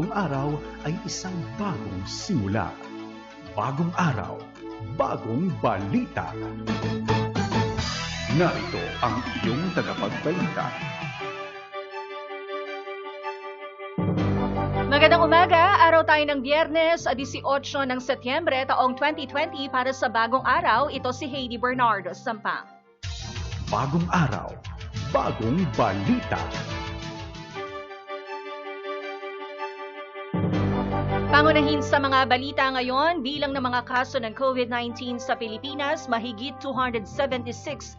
bagong araw ay isang bagong simula. Bagong araw, bagong balita. Narito ang iyong tagapagbalita. Magandang umaga, araw tayo ng Biyernes, 18 ng Setyembre taong 2020 para sa bagong araw. Ito si Heidi Bernardo Sampang. Bagong araw, bagong balita. Pangunahin sa mga balita ngayon, bilang ng mga kaso ng COVID-19 sa Pilipinas, mahigit 276,000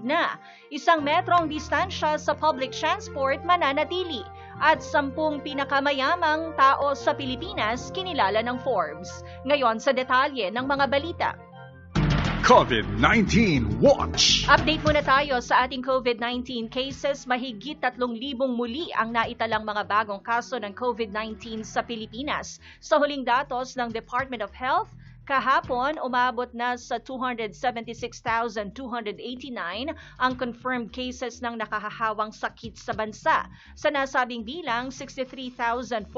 na. Isang metrong distansya sa public transport mananatili. At sampung pinakamayamang tao sa Pilipinas kinilala ng Forbes. Ngayon sa detalye ng mga balita. COVID-19 Watch. Update muna tayo sa ating COVID-19 cases. Mahigit 3,000 muli ang naitalang mga bagong kaso ng COVID-19 sa Pilipinas. Sa huling datos ng Department of Health, Kahapon, umabot na sa 276,289 ang confirmed cases ng nakahahawang sakit sa bansa. Sa nasabing bilang, 63,408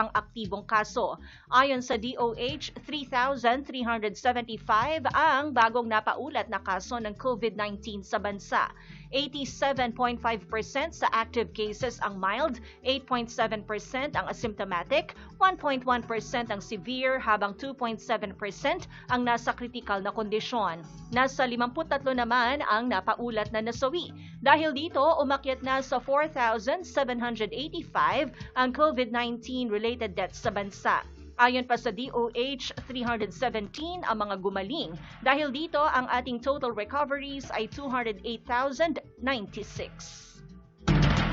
ang aktibong kaso. Ayon sa DOH, 3,375 ang bagong napaulat na kaso ng COVID-19 sa bansa. 87.5% sa active cases ang mild, 8.7% ang asymptomatic, 1.1% ang severe habang 2.7% ang nasa critical na kondisyon. Nasa 53 naman ang napaulat na nasawi. Dahil dito, umakyat na sa 4,785 ang COVID-19 related deaths sa bansa. Ayon pa sa DOH, 317 ang mga gumaling. Dahil dito, ang ating total recoveries ay 208,096.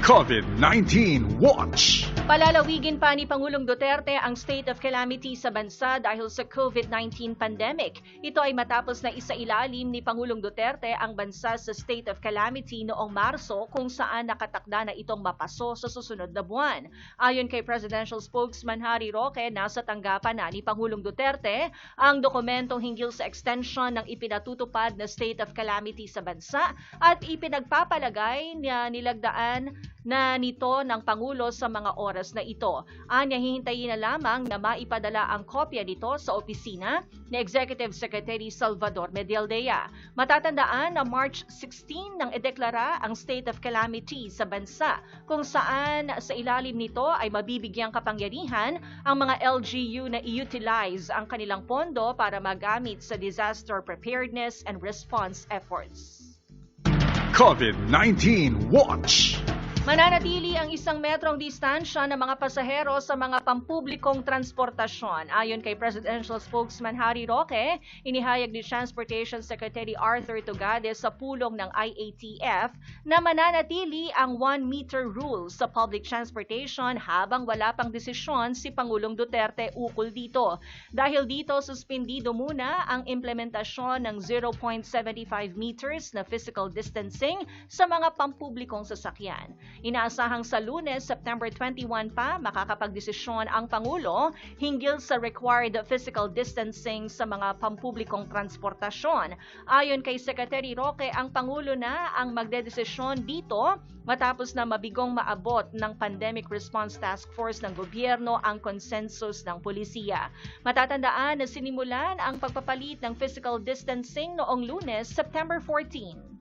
COVID-19 Watch. Palalawigin pa ni Pangulong Duterte ang state of calamity sa bansa dahil sa COVID-19 pandemic. Ito ay matapos na isailalim ni Pangulong Duterte ang bansa sa state of calamity noong Marso kung saan nakatakda na itong mapaso sa susunod na buwan. Ayon kay Presidential Spokesman Harry Roque, nasa tanggapan na ni Pangulong Duterte ang dokumentong hinggil sa extension ng ipinatutupad na state of calamity sa bansa at ipinagpapalagay na nilagdaan na nito ng Pangulo sa mga oras na ito. Anya hihintayin na lamang na maipadala ang kopya nito sa opisina ni Executive Secretary Salvador Medialdea. Matatandaan na March 16 nang ideklara ang state of calamity sa bansa kung saan sa ilalim nito ay mabibigyang kapangyarihan ang mga LGU na i-utilize ang kanilang pondo para magamit sa disaster preparedness and response efforts. COVID-19 Watch. Mananatili ang isang metrong distansya ng mga pasahero sa mga pampublikong transportasyon. Ayon kay Presidential Spokesman Harry Roque, inihayag ni Transportation Secretary Arthur Tugade sa pulong ng IATF na mananatili ang 1-meter rule sa public transportation habang wala pang desisyon si Pangulong Duterte ukol dito. Dahil dito, suspendido muna ang implementasyon ng 0.75 meters na physical distancing sa mga pampublikong sasakyan. Inaasahang sa lunes, September 21 pa, makakapagdesisyon ang Pangulo hinggil sa required physical distancing sa mga pampublikong transportasyon. Ayon kay Secretary Roque, ang Pangulo na ang magdedesisyon dito matapos na mabigong maabot ng Pandemic Response Task Force ng gobyerno ang konsensus ng polisiya. Matatandaan na sinimulan ang pagpapalit ng physical distancing noong lunes, September 14.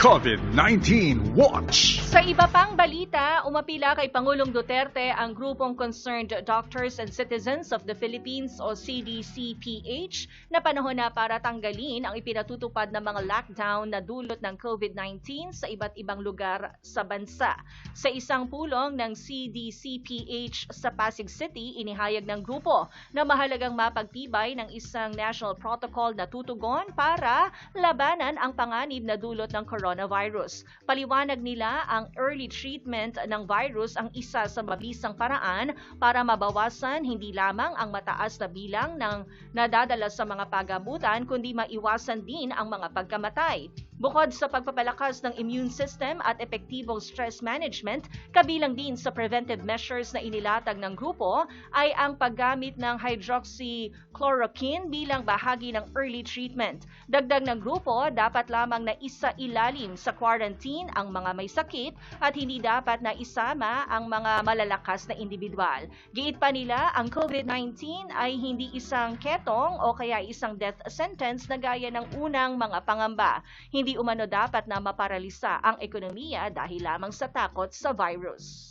COVID-19 Watch. Sa iba pang balita, umapila kay Pangulong Duterte ang grupong Concerned Doctors and Citizens of the Philippines o CDCPH na panahon na para tanggalin ang ipinatutupad na mga lockdown na dulot ng COVID-19 sa iba't ibang lugar sa bansa. Sa isang pulong ng CDCPH sa Pasig City, inihayag ng grupo na mahalagang mapagtibay ng isang national protocol na tutugon para labanan ang panganib na dulot ng coronavirus coronavirus. Paliwanag nila ang early treatment ng virus ang isa sa mabisang paraan para mabawasan hindi lamang ang mataas na bilang ng nadadala sa mga pagamutan kundi maiwasan din ang mga pagkamatay. Bukod sa pagpapalakas ng immune system at epektibong stress management, kabilang din sa preventive measures na inilatag ng grupo ay ang paggamit ng hydroxychloroquine bilang bahagi ng early treatment. Dagdag ng grupo, dapat lamang na isa ilalim sa quarantine ang mga may sakit at hindi dapat na isama ang mga malalakas na individual. Giit pa nila, ang COVID-19 ay hindi isang ketong o kaya isang death sentence na gaya ng unang mga pangamba. Hindi umano dapat na maparalisa ang ekonomiya dahil lamang sa takot sa virus.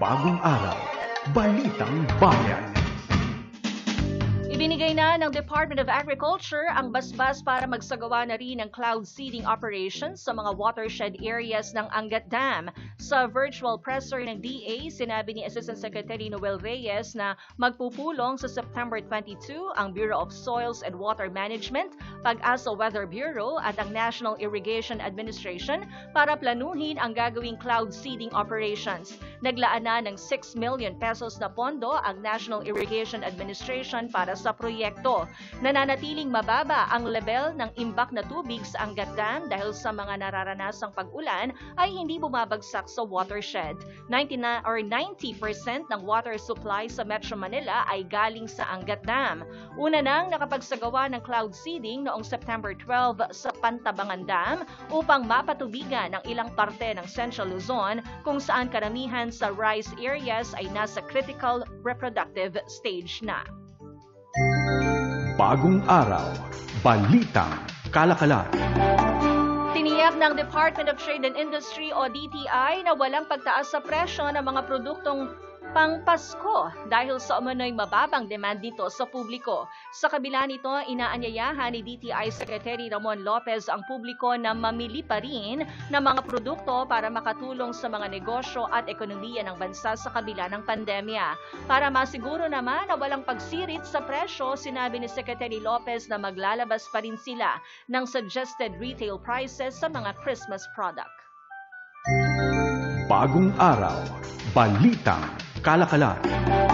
Bagong araw, Balitang Bayan. Ibinigay na ng Department of Agriculture ang basbas para magsagawa na rin ng cloud seeding operations sa mga watershed areas ng Angat Dam. Sa virtual presser ng DA, sinabi ni Assistant Secretary Noel Reyes na magpupulong sa September 22 ang Bureau of Soils and Water Management, Pag-asa Weather Bureau at ang National Irrigation Administration para planuhin ang gagawing cloud seeding operations. Naglaan na ng 6 million pesos na pondo ang National Irrigation Administration para sa proyekto. Nananatiling mababa ang level ng imbak na tubig sa Angat Dam dahil sa mga nararanasang pag-ulan ay hindi bumabagsak sa watershed. 99 or 90% ng water supply sa Metro Manila ay galing sa Angat Dam. Una nang nakapagsagawa ng cloud seeding noong September 12 sa Pantabangan Dam upang mapatubigan ang ilang parte ng Central Luzon kung saan karamihan sa rice areas ay nasa critical reproductive stage na. Bagong araw, Balitang Kalakalan. Tiniyak ng Department of Trade and Industry o DTI na walang pagtaas sa presyo ng mga produktong pang Pasko dahil sa umano'y mababang demand dito sa publiko. Sa kabila nito, inaanyayahan ni DTI Secretary Ramon Lopez ang publiko na mamili pa rin ng mga produkto para makatulong sa mga negosyo at ekonomiya ng bansa sa kabila ng pandemya. Para masiguro naman na walang pagsirit sa presyo, sinabi ni Secretary Lopez na maglalabas pa rin sila ng suggested retail prices sa mga Christmas product. Bagong araw, Balitang Kalakalan. Nananatiling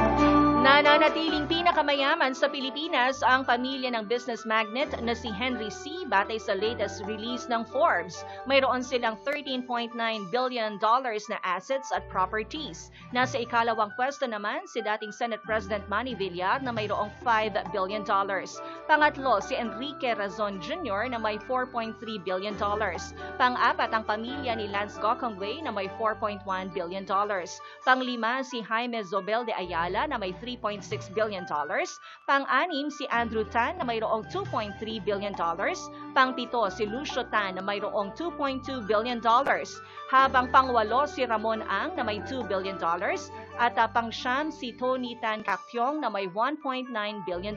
pinakamayaman sa Pilipinas ang pamilya ng business magnet na si Henry C. batay sa latest release ng Forbes. Mayroon silang $13.9 billion dollars na assets at properties. Nasa ikalawang pwesto naman si dating Senate President Manny Villar na mayroong $5 billion. dollars. Pangatlo si Enrique Razon Jr. na may $4.3 billion. dollars. Pang-apat ang pamilya ni Lance Gokongwei na may $4.1 billion. dollars. Panglima si Jaime Zobel de Ayala na may 3 $3.6 billion. Pang-anim si Andrew Tan na mayroong $2.3 billion. Pang-pito si Lucio Tan na mayroong $2.2 billion. Habang pangwalo si Ramon Ang na may $2 billion. At uh, pang-siyam si Tony Tan Cactiong na may $1.9 billion.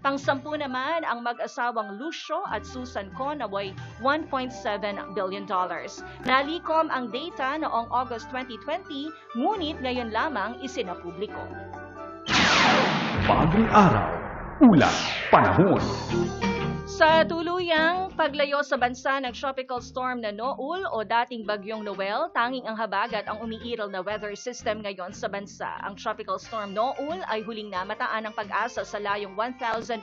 Pang-sampu naman ang mag-asawang Lucio at Susan Ko na may $1.7 billion. Nalikom ang data noong August 2020, ngunit ngayon lamang isinapubliko. Bagong araw, ulat, panahon. Sa tuluyang paglayo sa bansa ng tropical storm na Noul o dating bagyong Noel, tanging ang habagat ang umiiral na weather system ngayon sa bansa. Ang tropical storm Noul ay huling namataan ng pag-asa sa layong 1,010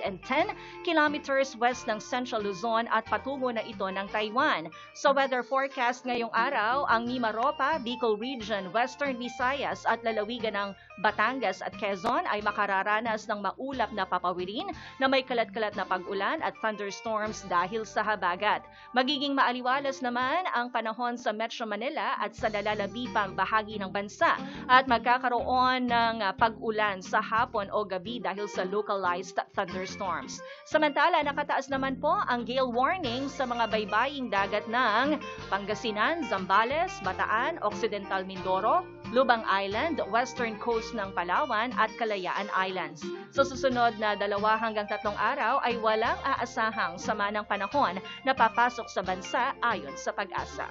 kilometers west ng Central Luzon at patungo na ito ng Taiwan. Sa weather forecast ngayong araw, ang Mimaropa, Bicol Region, Western Visayas at lalawigan ng Batangas at Quezon ay makararanas ng maulap na papawirin na may kalat-kalat na pag-ulan at thunderstorms dahil sa habagat. Magiging maaliwalas naman ang panahon sa Metro Manila at sa lalalabi pang bahagi ng bansa at magkakaroon ng pag-ulan sa hapon o gabi dahil sa localized thunderstorms. Samantala, nakataas naman po ang gale warning sa mga baybaying dagat ng Pangasinan, Zambales, Bataan, Occidental Mindoro, Lubang Island, western coast ng Palawan at Kalayaan Islands. Sa susunod na dalawa hanggang tatlong araw ay walang aasahang sama ng panahon na papasok sa bansa ayon sa pag-asa.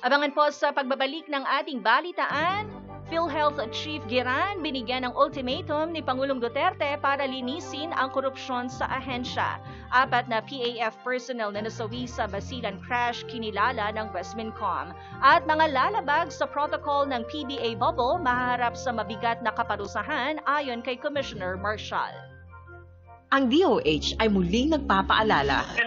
Abangan po sa pagbabalik ng ating balitaan PhilHealth Chief Giran binigyan ng ultimatum ni Pangulong Duterte para linisin ang korupsyon sa ahensya. Apat na PAF personnel na nasawi sa Basilan crash kinilala ng Westmincom. At mga lalabag sa protocol ng PBA bubble maharap sa mabigat na kaparusahan ayon kay Commissioner Marshall. Ang DOH ay muling nagpapaalala.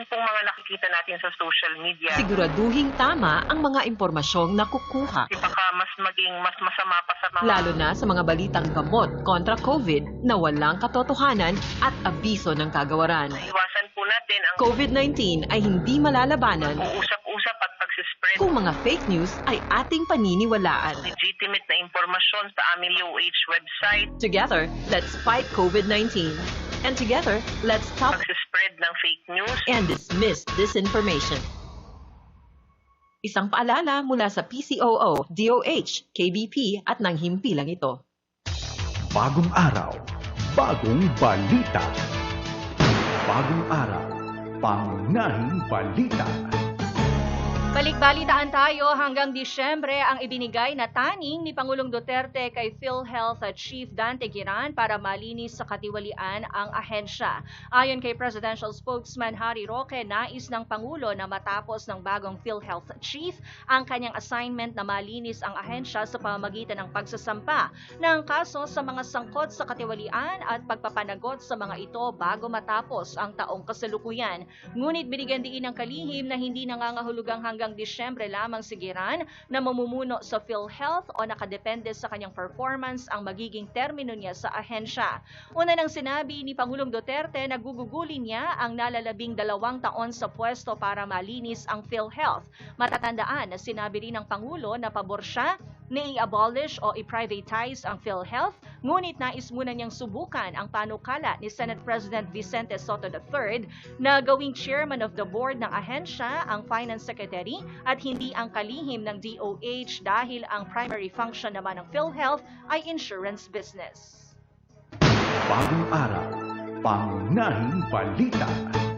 Nakikita natin sa social media. Siguraduhing tama ang mga impormasyong nakukuha. Kasi baka mas maging mas masama pa sa mga... Lalo na sa mga balitang gamot kontra COVID na walang katotohanan at abiso ng kagawaran. Iwasan po natin ang COVID-19 ay hindi malalabanan pagsispread kung mga fake news ay ating paniniwalaan. legitimate na impormasyon sa aming DOH website. Together, let's fight COVID-19. And together, let's stop Pagsispread ng fake news. and dismiss disinformation. Isang paalala mula sa PCOO, DOH, KBP at ng himpilang ito. Bagong araw, bagong balita. Bagong araw, pangunahing balita. Balikbalitaan tayo hanggang Disyembre ang ibinigay na taning ni Pangulong Duterte kay PhilHealth Chief Dante Giran para malinis sa katiwalian ang ahensya. Ayon kay Presidential Spokesman Harry Roque, nais ng Pangulo na matapos ng bagong PhilHealth Chief ang kanyang assignment na malinis ang ahensya sa pamamagitan ng pagsasampa ng kaso sa mga sangkot sa katiwalian at pagpapanagot sa mga ito bago matapos ang taong kasalukuyan. Ngunit binigyan diin ng kalihim na hindi nangangahulugang hanggang Disyembre lamang si Giran na mamumuno sa PhilHealth o nakadepende sa kanyang performance ang magiging termino niya sa ahensya. Una nang sinabi ni Pangulong Duterte na gugugulin niya ang nalalabing dalawang taon sa pwesto para malinis ang PhilHealth. Matatandaan na sinabi rin ng Pangulo na pabor siya na i-abolish o i-privatize ang PhilHealth, ngunit nais muna niyang subukan ang panukala ni Senate President Vicente Soto III na gawing chairman of the board ng ahensya ang finance secretary at hindi ang kalihim ng DOH dahil ang primary function naman ng PhilHealth ay insurance business. Bagong araw, pangunahing balita.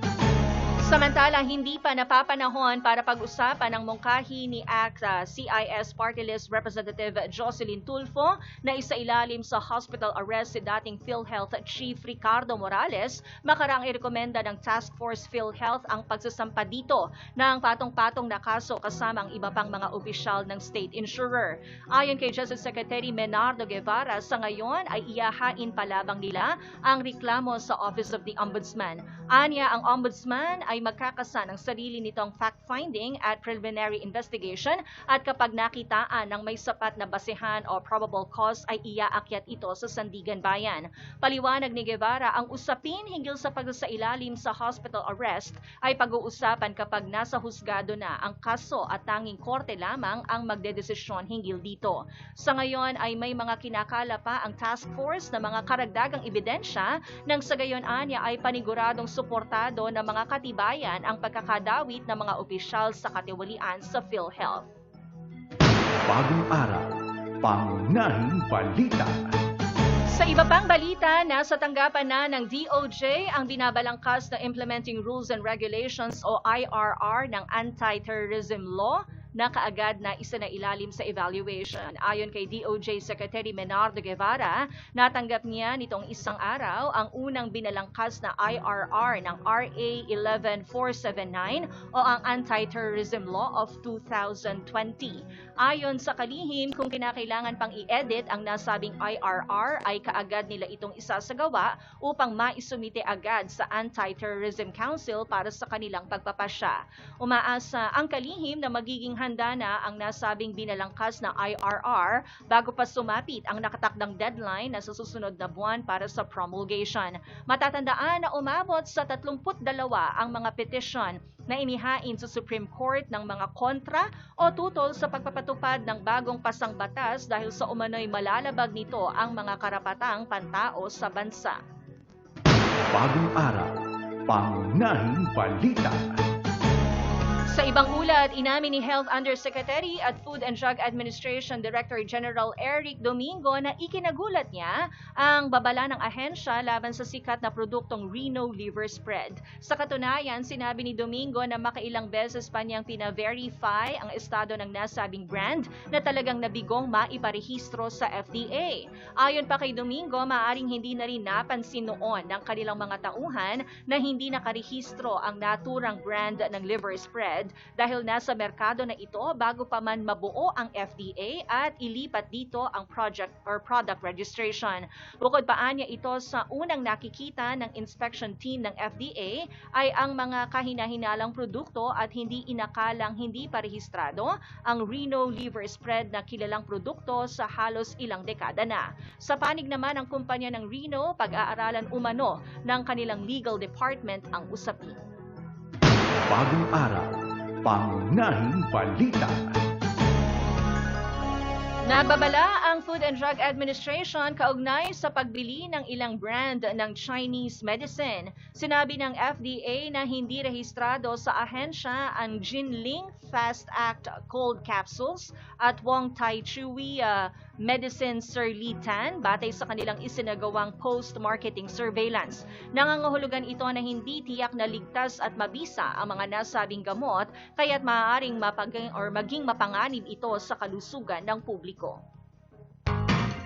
Samantala, hindi pa napapanahon para pag-usapan ang mungkahi ni ACT uh, CIS Party List Representative Jocelyn Tulfo na isa ilalim sa hospital arrest si dating PhilHealth Chief Ricardo Morales makarang irekomenda ng Task Force PhilHealth ang pagsasampa dito ng patong-patong na kaso kasama ang iba pang mga opisyal ng state insurer. Ayon kay Justice Secretary Menardo Guevara, sa ngayon ay iyahain palabang nila ang reklamo sa Office of the Ombudsman. Anya, ang Ombudsman ay magkakasa ng sarili nitong fact-finding at preliminary investigation at kapag nakitaan ng may sapat na basehan o probable cause ay iaakyat ito sa Sandigan Bayan. Paliwanag ni Guevara, ang usapin hinggil sa pagsasailalim sa hospital arrest ay pag-uusapan kapag nasa husgado na ang kaso at tanging korte lamang ang magdedesisyon hinggil dito. Sa ngayon ay may mga kinakala pa ang task force na mga karagdagang ebidensya nang sa gayon anya ay paniguradong suportado ng mga katibayan ang pagkakadawit ng mga opisyal sa katiwalian sa PhilHealth. Bagong araw, pangunahing balita. Sa iba pang balita, nasa tanggapan na ng DOJ ang binabalangkas na Implementing Rules and Regulations o IRR ng Anti-Terrorism Law na kaagad na isa na ilalim sa evaluation. Ayon kay DOJ Secretary Menardo Guevara, natanggap niya nitong isang araw ang unang binalangkas na IRR ng RA 11479 o ang Anti-Terrorism Law of 2020. Ayon sa kalihim, kung kinakailangan pang i-edit ang nasabing IRR ay kaagad nila itong isasagawa upang maisumite agad sa Anti-Terrorism Council para sa kanilang pagpapasya. Umaasa ang kalihim na magiging handa na ang nasabing binalangkas na IRR bago pa sumapit ang nakatakdang deadline na sa susunod na buwan para sa promulgation. Matatandaan na umabot sa 32 ang mga petition na inihain sa Supreme Court ng mga kontra o tutol sa pagpapatupad ng bagong pasang batas dahil sa umano'y malalabag nito ang mga karapatang pantao sa bansa. Bagong araw, pangunahing balita. Sa ibang ulat, inamin ni Health Undersecretary at Food and Drug Administration Director General Eric Domingo na ikinagulat niya ang babala ng ahensya laban sa sikat na produktong Reno liver spread. Sa katunayan, sinabi ni Domingo na makailang beses pa niyang pina-verify ang estado ng nasabing brand na talagang nabigong maiparehistro sa FDA. Ayon pa kay Domingo, maaring hindi na rin napansin noon ng kanilang mga tauhan na hindi nakarehistro ang naturang brand ng liver spread spread dahil nasa merkado na ito bago pa man mabuo ang FDA at ilipat dito ang project or product registration. Bukod pa anya ito sa unang nakikita ng inspection team ng FDA ay ang mga kahinahinalang produkto at hindi inakalang hindi parehistrado ang Reno liver spread na kilalang produkto sa halos ilang dekada na. Sa panig naman ng kumpanya ng Reno, pag-aaralan umano ng kanilang legal department ang usapin. Bagong araw, pangunahing balita. Nagbabala ang Food and Drug Administration kaugnay sa pagbili ng ilang brand ng Chinese medicine. Sinabi ng FDA na hindi rehistrado sa ahensya ang Jinling Fast Act cold capsules at Wong Tai Chui uh, Medicine Sir Li Tan batay sa kanilang isinagawang post-marketing surveillance. Nangangahulugan ito na hindi tiyak na ligtas at mabisa ang mga nasabing gamot kaya't maaaring mapaging or maging mapanganib ito sa kalusugan ng publiko.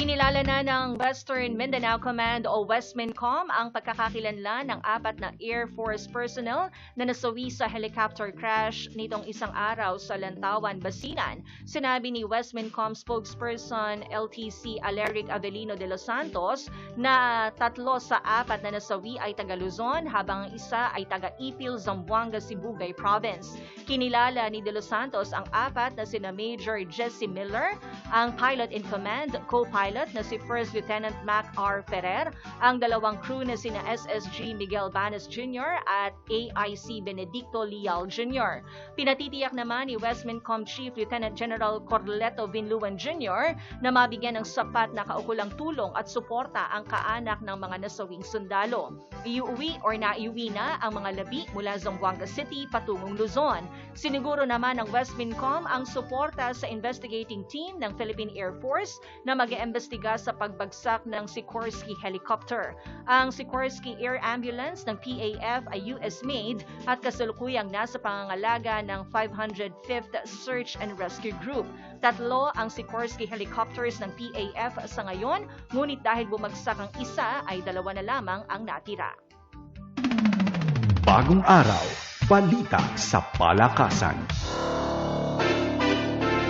Kinilala na ng Western Mindanao Command o Westmincom ang pagkakakilanlan ng apat na Air Force personnel na nasawi sa helicopter crash nitong isang araw sa Lantawan, Basilan. Sinabi ni Westmincom spokesperson LTC Aleric Avelino de los Santos na tatlo sa apat na nasawi ay taga Luzon habang ang isa ay taga Ipil, Zamboanga, Sibugay Province. Kinilala ni de los Santos ang apat na sina Major Jesse Miller, ang pilot in command, co-pilot na si First Lieutenant Mac R. Ferrer, ang dalawang crew na sina SSG Miguel Banes Jr. at AIC Benedicto Lial Jr. Pinatitiyak naman ni Westmincom Chief Lieutenant General Corleto Vinluan Jr. na mabigyan ng sapat na kaukulang tulong at suporta ang kaanak ng mga nasawing sundalo. Iuwi or naiuwi na ang mga labi mula Zamboanga City patungong Luzon. Siniguro naman ng Westmincom ang suporta sa investigating team ng Philippine Air Force na mag-iimbestiga sa pagbagsak ng Sikorsky helicopter. Ang Sikorsky Air Ambulance ng PAF ay US-made at kasalukuyang nasa pangangalaga ng 505th Search and Rescue Group. Tatlo ang Sikorsky helicopters ng PAF sa ngayon, ngunit dahil bumagsak ang isa ay dalawa na lamang ang natira. Bagong araw, balita sa palakasan.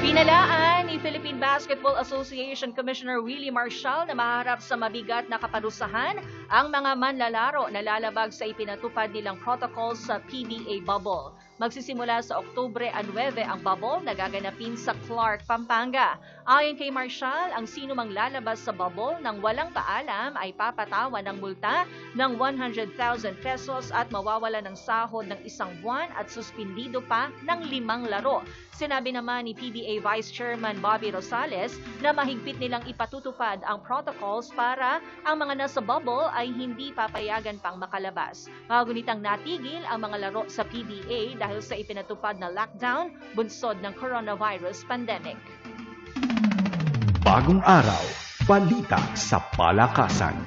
Binalaan ni Philippine Basketball Association Commissioner Willie Marshall na maharap sa mabigat na kaparusahan ang mga manlalaro na lalabag sa ipinatupad nilang protocol sa PBA bubble. Magsisimula sa Oktubre 9 ang bubble na gaganapin sa Clark, Pampanga. Ayon kay Marshall, ang sino mang lalabas sa bubble nang walang paalam ay papatawan ng multa ng 100,000 pesos at mawawala ng sahod ng isang buwan at suspindido pa ng limang laro. Sinabi naman ni PBA Vice Chairman Bobby Rosales na mahigpit nilang ipatutupad ang protocols para ang mga nasa bubble ay hindi papayagan pang makalabas. Magunitang natigil ang mga laro sa PBA dahil sa ipinatupad na lockdown bunsod ng coronavirus pandemic. Bagong araw, balita sa palakasan.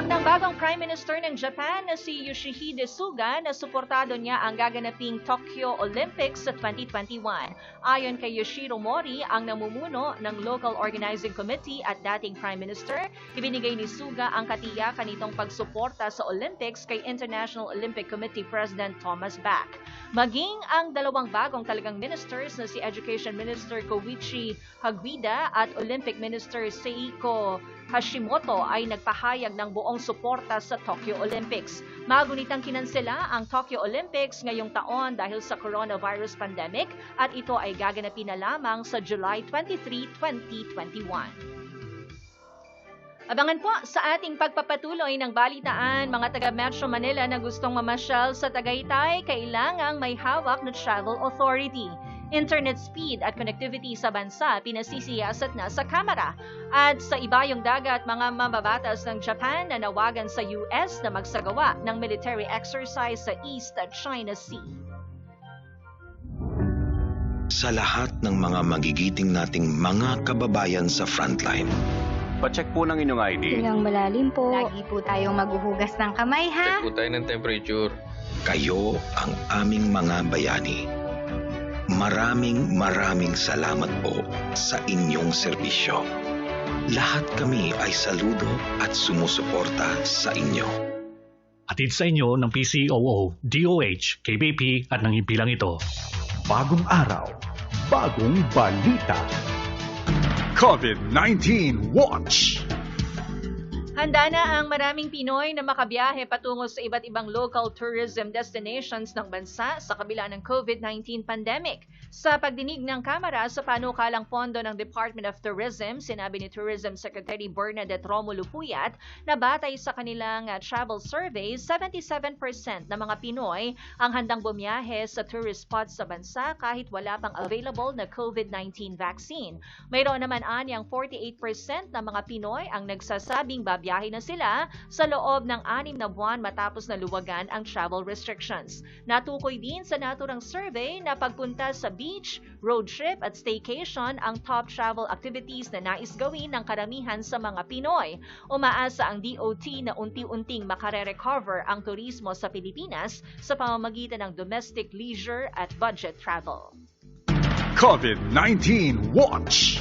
Tiniyak ng bagong Prime Minister ng Japan na si Yoshihide Suga na suportado niya ang gaganaping Tokyo Olympics sa 2021. Ayon kay Yoshiro Mori, ang namumuno ng Local Organizing Committee at dating Prime Minister, ibinigay ni Suga ang katiyakan nitong pagsuporta sa Olympics kay International Olympic Committee President Thomas Bach. Maging ang dalawang bagong talagang ministers na si Education Minister Koichi Haguida at Olympic Minister Seiko Hashimoto ay nagpahayag ng buong suporta sa Tokyo Olympics. Magunitang kinansela ang Tokyo Olympics ngayong taon dahil sa coronavirus pandemic at ito ay gaganapin na lamang sa July 23, 2021. Abangan po sa ating pagpapatuloy ng balitaan mga taga Metro Manila na gustong mamasyal sa Tagaytay, kailangang may hawak na travel authority. Internet speed at connectivity sa bansa pinasisiyasat na sa Kamara. At sa ibayong dagat, mga mambabatas ng Japan na nawagan sa US na magsagawa ng military exercise sa East China Sea. sa lahat ng mga magigiting nating mga kababayan sa frontline. Pacheck po ng inyong ID. Ilang malalim po. Lagi po tayong maghuhugas ng kamay, ha? Check po tayo ng temperature. Kayo ang aming mga bayani. Maraming maraming salamat po sa inyong serbisyo. lahat kami ay saludo at sumusuporta sa inyo. Atid sa inyo ng PCOO, DOH, KBP at ng himpilang ito. Bagong araw, bagong balita. COVID-19 Watch! Handa na ang maraming Pinoy na makabiyahe patungo sa iba't ibang local tourism destinations ng bansa sa kabila ng COVID-19 pandemic. Sa pagdinig ng Kamara sa panukalang pondo ng Department of Tourism, sinabi ni Tourism Secretary Bernadette Romulo Puyat na batay sa kanilang uh, travel survey, 77% ng mga Pinoy ang handang bumiyahe sa tourist spots sa bansa kahit wala pang available na COVID-19 vaccine. Mayroon naman anyang 48% ng mga Pinoy ang nagsasabing babiyahe na sila sa loob ng anim na buwan matapos na luwagan ang travel restrictions. Natukoy din sa naturang survey na pagpunta sa beach, road trip at staycation ang top travel activities na nais gawin ng karamihan sa mga Pinoy. Umaasa ang DOT na unti-unting makare-recover ang turismo sa Pilipinas sa pamamagitan ng domestic leisure at budget travel. COVID-19 Watch!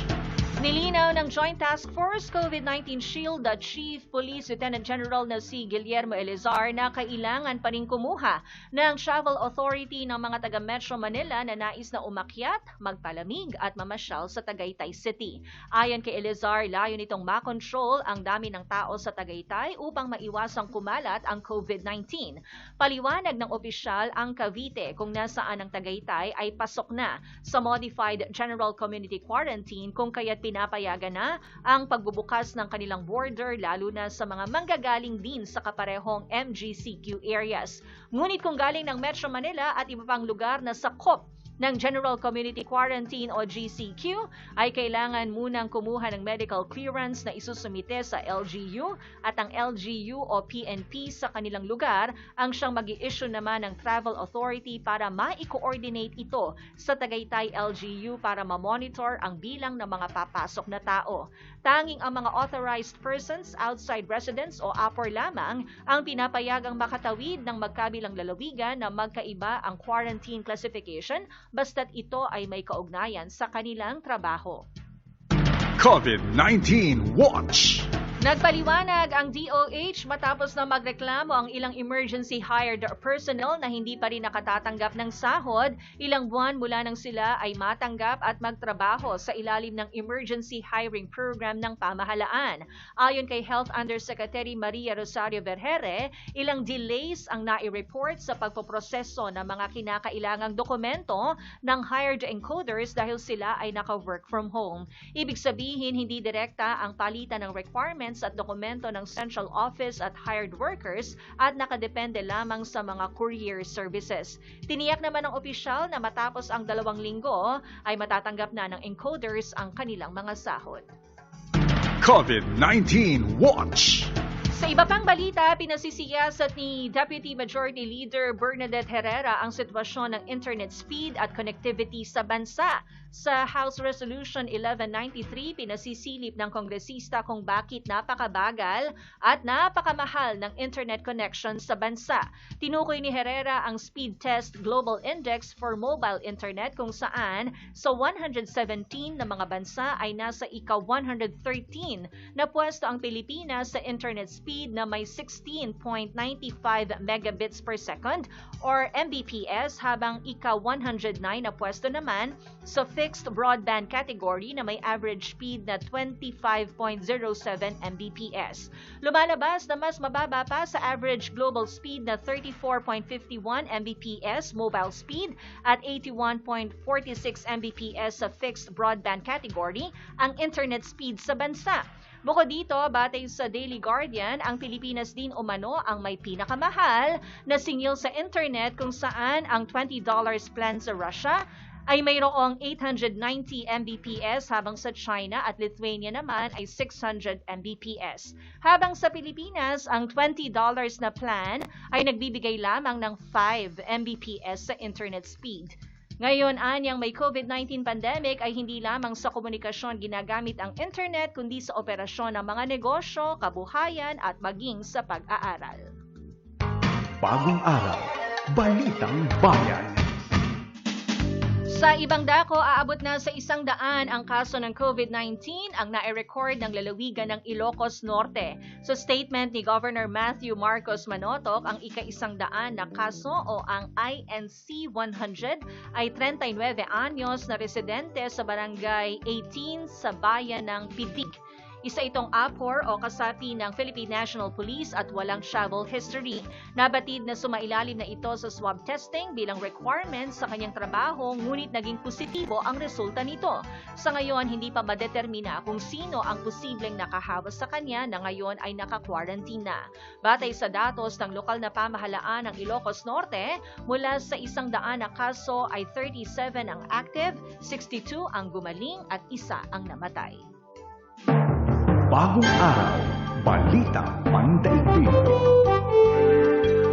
Nilinaw ng Joint Task Force COVID-19 Shield the Chief Police Lieutenant General na si Guillermo Elizar na kailangan pa rin kumuha ng travel authority ng mga taga Metro Manila na nais na umakyat, magpalamig at mamasyal sa Tagaytay City. Ayon kay Elizar, layo nitong makontrol ang dami ng tao sa Tagaytay upang maiwasang kumalat ang COVID-19. Paliwanag ng opisyal ang Cavite kung nasaan ang Tagaytay ay pasok na sa Modified General Community Quarantine kung kaya't pinapayagan na ang pagbubukas ng kanilang border lalo na sa mga manggagaling din sa kaparehong MGCQ areas. Ngunit kung galing ng Metro Manila at iba pang lugar na sakop ng General Community Quarantine o GCQ ay kailangan munang kumuha ng medical clearance na isusumite sa LGU at ang LGU o PNP sa kanilang lugar ang siyang mag issue naman ng Travel Authority para ma-coordinate ito sa Tagaytay LGU para ma-monitor ang bilang ng mga papasok na tao. Tanging ang mga authorized persons outside residence o APOR lamang ang pinapayagang makatawid ng magkabilang lalawigan na magkaiba ang quarantine classification basta't ito ay may kaugnayan sa kanilang trabaho. COVID-19 Watch! Nagpaliwanag ang DOH matapos na magreklamo ang ilang emergency hired personnel na hindi pa rin nakatatanggap ng sahod ilang buwan mula nang sila ay matanggap at magtrabaho sa ilalim ng emergency hiring program ng pamahalaan. Ayon kay Health Undersecretary Maria Rosario Vergere, ilang delays ang nai-report sa pagpoproseso ng mga kinakailangang dokumento ng hired encoders dahil sila ay naka-work from home. Ibig sabihin, hindi direkta ang palitan ng requirements at dokumento ng central office at hired workers at nakadepende lamang sa mga courier services. Tiniyak naman ng opisyal na matapos ang dalawang linggo ay matatanggap na ng encoders ang kanilang mga sahod. COVID-19 Watch! Sa iba pang balita, pinasisiyasat ni Deputy Majority Leader Bernadette Herrera ang sitwasyon ng internet speed at connectivity sa bansa. Sa House Resolution 1193, pinasisilip ng kongresista kung bakit napakabagal at napakamahal ng internet connection sa bansa. Tinukoy ni Herrera ang Speed Test Global Index for Mobile Internet kung saan sa 117 na mga bansa ay nasa ika-113 na pwesto ang Pilipinas sa internet speed na may 16.95 megabits per second or Mbps habang ika-109 na pwesto naman sa fixed broadband category na may average speed na 25.07 Mbps. Lumalabas na mas mababa pa sa average global speed na 34.51 Mbps mobile speed at 81.46 Mbps sa fixed broadband category ang internet speed sa bansa. Bukod dito, batay sa Daily Guardian, ang Pilipinas din umano ang may pinakamahal na singil sa internet kung saan ang $20 plan sa Russia ay mayroong 890 Mbps habang sa China at Lithuania naman ay 600 Mbps. Habang sa Pilipinas, ang $20 na plan ay nagbibigay lamang ng 5 Mbps sa internet speed. Ngayon, anyang may COVID-19 pandemic ay hindi lamang sa komunikasyon ginagamit ang internet kundi sa operasyon ng mga negosyo, kabuhayan at maging sa pag-aaral. Bagong araw, balitang bayan. Sa ibang dako, aabot na sa isang daan ang kaso ng COVID-19 ang nai-record ng lalawigan ng Ilocos Norte. Sa statement ni Governor Matthew Marcos Manotok, ang ika-isang daan na kaso o ang INC 100 ay 39 anyos na residente sa barangay 18 sa bayan ng Pitik. Isa itong APOR o kasapi ng Philippine National Police at walang travel history. Nabatid na sumailalim na ito sa swab testing bilang requirement sa kanyang trabaho ngunit naging positibo ang resulta nito. Sa ngayon, hindi pa madetermina kung sino ang posibleng nakahawa sa kanya na ngayon ay naka-quarantine na. Batay sa datos ng lokal na pamahalaan ng Ilocos Norte, mula sa isang daan na kaso ay 37 ang active, 62 ang gumaling at isa ang namatay. Bagong araw, balita pandaigdig.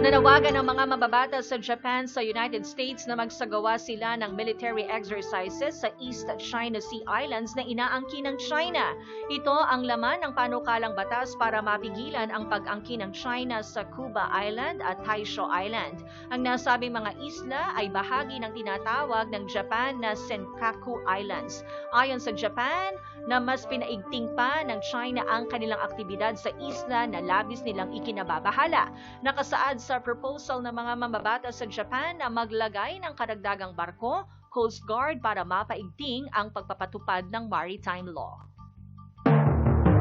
Nanawagan ng mga mababata sa Japan sa United States na magsagawa sila ng military exercises sa East China Sea Islands na inaangkin ng China. Ito ang laman ng panukalang batas para mapigilan ang pag-angkin ng China sa Cuba Island at Taisho Island. Ang nasabing mga isla ay bahagi ng tinatawag ng Japan na Senkaku Islands. Ayon sa Japan, na mas pinaigting pa ng China ang kanilang aktibidad sa isla na labis nilang ikinababahala. Nakasaad sa proposal ng mga mamabata sa Japan na maglagay ng karagdagang barko, Coast Guard para mapaigting ang pagpapatupad ng maritime law.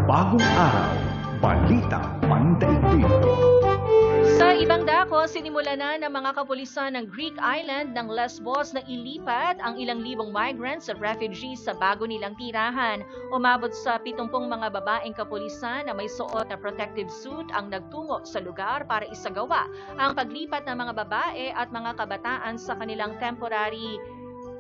Bagong araw, balita pandaigdig. Sa ibang dako, sinimula na ng mga kapulisan ng Greek island ng Lesbos na ilipat ang ilang libong migrants at refugees sa bago nilang tirahan. Umabot sa 70 mga babaeng kapulisan na may suot na protective suit ang nagtungo sa lugar para isagawa ang paglipat ng mga babae at mga kabataan sa kanilang temporary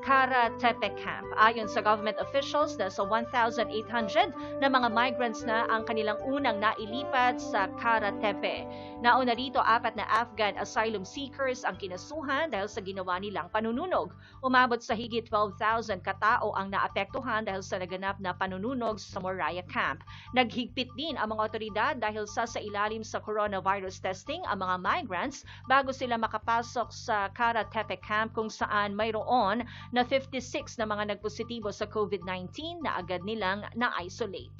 Karatepe Camp. Ayon sa government officials, nasa 1,800 na mga migrants na ang kanilang unang nailipat sa Karatepe. Nauna rito, apat na Afghan asylum seekers ang kinasuhan dahil sa ginawa nilang panununog. Umabot sa higit 12,000 katao ang naapektuhan dahil sa naganap na panununog sa Moria Camp. Naghigpit din ang mga otoridad dahil sa sa ilalim sa coronavirus testing ang mga migrants bago sila makapasok sa Karatepe Camp kung saan mayroon na 56 na mga nagpositibo sa COVID-19 na agad nilang na-isolate.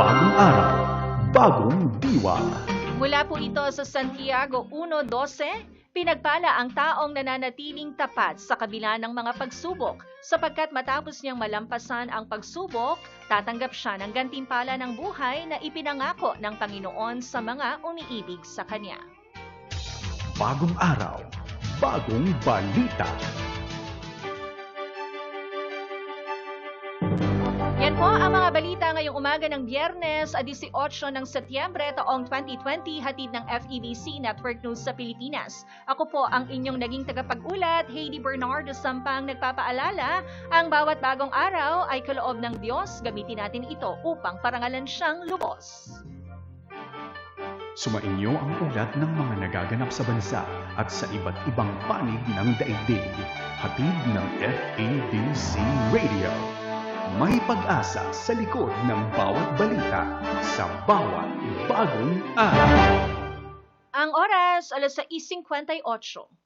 Bagong araw, bagong diwa. Mula po ito sa Santiago 1.12, pinagpala ang taong nananatiling tapat sa kabila ng mga pagsubok sapagkat matapos niyang malampasan ang pagsubok, tatanggap siya ng gantimpala ng buhay na ipinangako ng Panginoon sa mga umiibig sa Kanya. Bagong araw, bagong balita. Yan po ang mga balita ngayong umaga ng Biyernes, 18 ng Setyembre taong 2020, hatid ng FEBC Network News sa Pilipinas. Ako po ang inyong naging tagapag-ulat, Heidi Bernardo Sampang nagpapaalala, ang bawat bagong araw ay kaloob ng Diyos, gamitin natin ito upang parangalan siyang lubos. Sumainyo ang ulat ng mga nagaganap sa bansa at sa iba't ibang panig ng daigdig. Hatid ng FEBC Radio. May pag-asa sa likod ng bawat balita sa bawat bagong araw. Ang oras, alas 6.58.